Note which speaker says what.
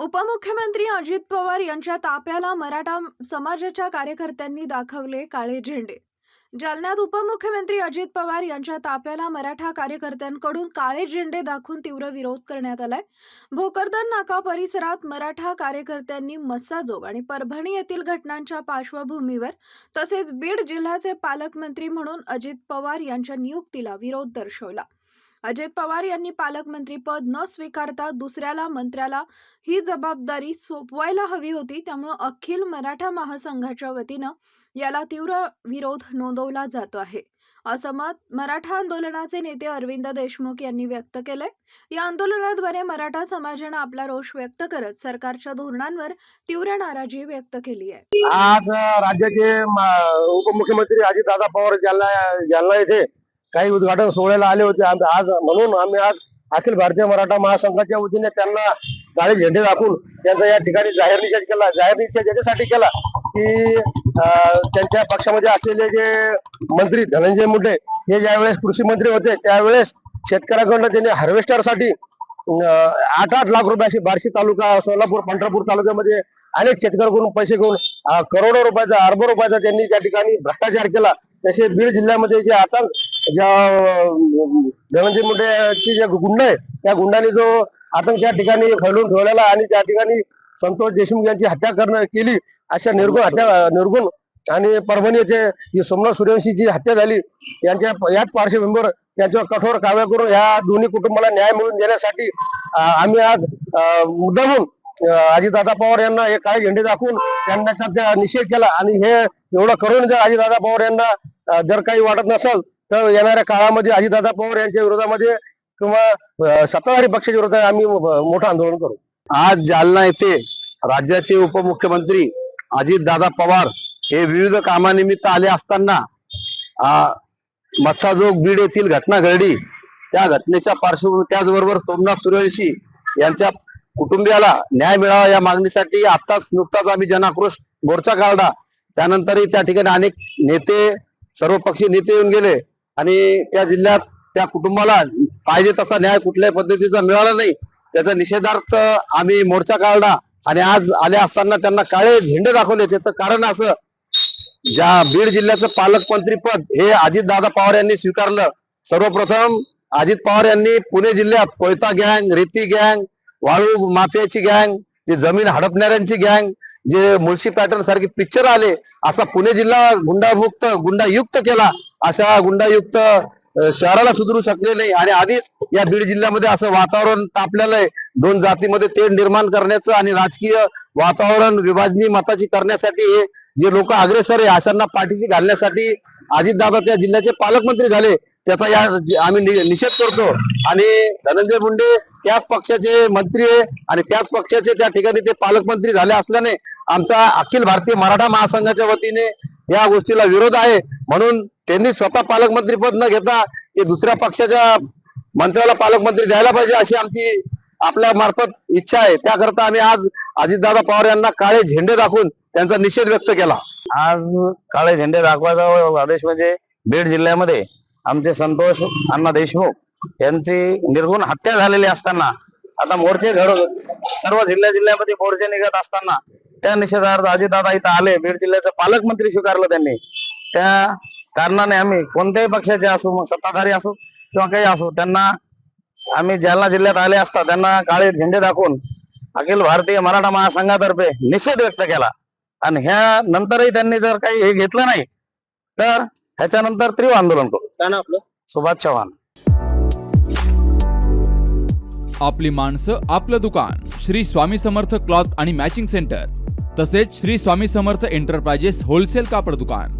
Speaker 1: उपमुख्यमंत्री अजित पवार यांच्या ताप्याला मराठा समाजाच्या कार्यकर्त्यांनी दाखवले काळे झेंडे. जालन्यात उपमुख्यमंत्री अजित पवार यांच्या ताप्याला मराठा कार्यकर्त्यांकडून काळे झेंडे दाखवून तीव्र विरोध करण्यात आलाय. भोकरदन नाका परिसरात मराठा कार्यकर्त्यांनी मस्साजोग आणि परभणी येथील घटनांच्या पार्श्वभूमीवर तसेच बीड जिल्ह्याचे पालकमंत्री म्हणून अजित पवार यांच्या नियुक्तीला विरोध दर्शवला. अजय पवार यांनी पालकमंत्री पद न स्वीकारता दुसऱ्याला मंत्र्याला ही जबाबदारी सोपवायला हवी होती. त्यामुळे अखिल मराठा महासंघाच्या वतीनं याला तीव्र विरोध नोंदवला जातो आहे. असं मत मराठा आंदोलनाचे नेते अरविंद देशमुख यांनी व्यक्त केलंय. या आंदोलनाद्वारे मराठा समाजानं आपला रोष व्यक्त करत सरकारच्या धोरणांवर तीव्र नाराजी व्यक्त केली आहे.
Speaker 2: आज राज्याचे उपमुख्यमंत्री अजितदादा पवार जालना जालना येथे काही उद्घाटन सोहळ्याला आले होते. आज म्हणून आम्ही आज अखिल भारतीय मराठा महासंघाच्या वतीने त्यांना काळे झेंडे दाखवून त्यांचा या ठिकाणी जाहीर निषेध केला. जाहीर निषेध याच्यासाठी केला की त्यांच्या पक्षामध्ये असलेले जे मंत्री धनंजय मुंडे हे ज्यावेळेस कृषी मंत्री होते त्यावेळेस शेतकऱ्याकडनं त्यांनी हार्वेस्टरसाठी आठ आठ लाख रुपयाची बार्शी तालुका सोलापूर पंढरपूर तालुक्यामध्ये अनेक शेतकऱ्यांकडून पैसे घेऊन करोडो रुपयाचा अरबो रुपयाचा त्यांनी त्या ठिकाणी भ्रष्टाचार केला. तसे बीड जिल्ह्यामध्ये जे आता ज्या धनंजय मुंडेची जे गुंड आहे त्या गुंडाने जो आतंक त्या ठिकाणी फैलून ठेवलेला आणि त्या ठिकाणी संतोष देशमुख यांची हत्या करणं केली अशा निर्गुण हत्या निर्गुण आणि परभणी येथे जी सोमनाथ सूर्यवंशी जी हत्या झाली यांच्या याच पार्श्वभूमीवर त्यांच्यावर कठोर कारवाई करून ह्या दोन्ही कुटुंबाला न्याय मिळवून देण्यासाठी आम्ही आज मुद्दामून अजितदादा पवार यांना हे काळे झेंडे दाखवून त्यांना निषेध केला. आणि हे एवढं करून जर अजितदादा पवार यांना जर काही वाटत नसेल तर येणाऱ्या काळामध्ये अजितदादा पवार यांच्या विरोधामध्ये किंवा सत्ताधारी पक्षाच्या विरोधात आम्ही मोठं आंदोलन करू.
Speaker 3: आज जालना येथे राज्याचे उपमुख्यमंत्री अजितदादा पवार हे विविध कामानिमित्त आले असताना मत्साजोग बीड येथील घटना घडली त्या घटनेच्या पार्श्वभूमी त्याचबरोबर सोमनाथ सूर्यवंशी यांच्या कुटुंबियाला न्याय मिळावा या मागणीसाठी आताच नुकताच आम्ही जनाक्रोश मोर्चा काढला. त्यानंतरही त्या ठिकाणी अनेक नेते सर्वपक्षीय नेते येऊन गेले. आणि त्या जिल्ह्यात त्या कुटुंबाला पाहिजे तसा न्याय कुठल्याही पद्धतीचा मिळाला नाही. त्याचा निषेधार्थ आम्ही मोर्चा काढला आणि आज आले असताना त्यांना काळे झेंडे दाखवले. त्याचं कारण असं ज्या बीड जिल्ह्याचं पालकमंत्री पद हे अजित दादा पवार यांनी स्वीकारलं. सर्वप्रथम अजित पवार यांनी पुणे जिल्ह्यात कोयता गँग रेती गँग वाळू माफियाची गँग जे जमीन हडपणाऱ्यांची गँग जे मुळशी पॅटर्न सारखे पिक्चर आले असा पुणे जिल्हा गुंडामुक्त गुंडायुक्त केला. अशा गुंडायुक्त शहराला सुधरू शकले नाही. आणि आधीच या बीड जिल्ह्यामध्ये असं वातावरण तापलेलं आहे. दोन जातीमध्ये तेढ निर्माण करण्याचं आणि राजकीय वातावरण विभाजनी मताची करण्यासाठी हे जे लोक अग्रेसर आहे अशांना पाठीशी घालण्यासाठी अजितदादा त्या जिल्ह्याचे पालकमंत्री झाले. त्याचा या आम्ही नि- निषेध करतो. आणि धनंजय मुंडे त्याच पक्षाचे मंत्री आहे आणि त्याच पक्षाचे त्या ठिकाणी ते पालकमंत्री झाले असल्याने आमचा अखिल भारतीय मराठा महासंघाच्या वतीने या गोष्टीला विरोध आहे. म्हणून त्यांनी स्वतः पालकमंत्री पद न घेता ते दुसऱ्या पक्षाच्या मंत्र्याला पालकमंत्री द्यायला पाहिजे अशी आमची आपल्या मार्फत इच्छा आहे. त्याकरता आम्ही आज अजितदादा पवार यांना काळे झेंडे दाखवून त्यांचा निषेध व्यक्त केला.
Speaker 4: आज काळे झेंडे दाखवायचा आदेश म्हणजे बीड जिल्ह्यामध्ये आमचे संतोष अण्णा देशमुख यांची निर्गुण हत्या झालेली असताना आता मोर्चे घड सर्व जिल्ह्या जिल्ह्यामध्ये मोर्चे निघत असताना त्या निषेधार्थ अजितदादा इथं आले. बीड जिल्ह्याचं पालकमंत्री स्वीकारलं त्यांनी. त्या कारणाने आम्ही कोणत्याही पक्षाचे असो मग सत्ताधारी असो किंवा काही असो त्यांना आम्ही जालना जिल्ह्यात आले असता त्यांना काळे झेंडे दाखवून अखिल भारतीय मराठा महासंघातर्फे निषेध व्यक्त केला. आणि ह्या नंतरही त्यांनी जर काही हे घेतलं नाही तर ह्याच्यानंतर तीव्र आंदोलन करू.
Speaker 2: काय ना आपलं?
Speaker 4: सुभाष चव्हाण.
Speaker 5: आपली माणसं आपलं दुकान श्री स्वामी समर्थ क्लॉथ आणि मॅचिंग सेंटर तसेच श्री स्वामी समर्थ एंटरप्राइजेस होलसेल कापड दुकान.